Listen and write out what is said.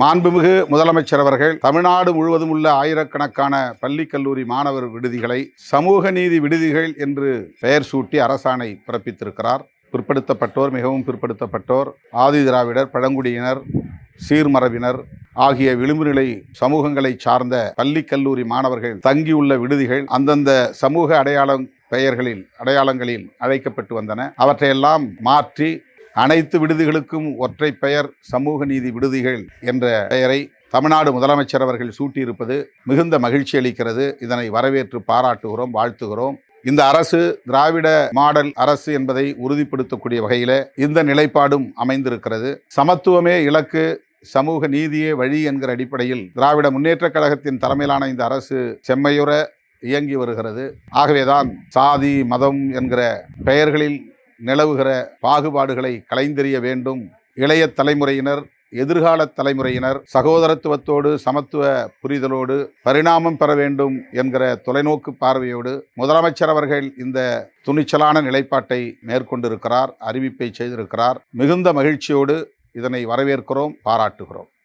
மாண்புமிகு முதலமைச்சர் அவர்கள் தமிழ்நாடு முழுவதும் உள்ள ஆயிரக்கணக்கான பள்ளி கல்லூரி மாணவர் விடுதிகளை சமூக நீதி விடுதிகள் என்று பெயர் சூட்டி அரசாணை பிறப்பித்திருக்கிறார். பிற்படுத்தப்பட்டோர் மிகவும் பிற்படுத்தப்பட்டோர் ஆதி திராவிடர் பழங்குடியினர் சீர்மரபினர் ஆகிய விளிம்புநிலை சமூகங்களை சார்ந்த பள்ளி கல்லூரி மாணவர்கள் தங்கியுள்ள விடுதிகள் அந்தந்த சமூக அடையாளம் பெயர்களில் அடையாளங்களில் அழைக்கப்பட்டு வந்தன. அவற்றையெல்லாம் மாற்றி அனைத்து விடுதிகளுக்கும் ஒற்றை பெயர் சமூக நீதி விடுதிகள் என்ற பெயரை தமிழ்நாடு முதலமைச்சர் அவர்கள் சூட்டியிருப்பது மிகுந்த மகிழ்ச்சி அளிக்கிறது. இதனை வரவேற்று பாராட்டுகிறோம் வாழ்த்துகிறோம். இந்த அரசு திராவிட மாடல் அரசு என்பதை உறுதிப்படுத்தக்கூடிய வகையில் இந்த நிலைப்பாடும் அமைந்திருக்கிறது. சமத்துவமே இலக்கு சமூக நீதியே வழி என்கிற அடிப்படையில் திராவிட முன்னேற்றக் கழகத்தின் தலைமையிலான இந்த அரசு செம்மையுற இயங்கி வருகிறது. ஆகவேதான் சாதி மதம் என்கிற பெயர்களில் நிலவுகிற பாகுபாடுகளை கலைந்தெறிய வேண்டும். இளைய தலைமுறையினர் எதிர்கால தலைமுறையினர் சகோதரத்துவத்தோடு சமத்துவ புரிதலோடு பரிணாமம் பெற வேண்டும் என்கிற தொலைநோக்கு பார்வையோடு முதலமைச்சர் அவர்கள் இந்த துணிச்சலான நிலைப்பாட்டை மேற்கொண்டிருக்கிறார் அறிவிப்பை செய்திருக்கிறார். மிகுந்த மகிழ்ச்சியோடு இதனை வரவேற்கிறோம் பாராட்டுகிறோம்.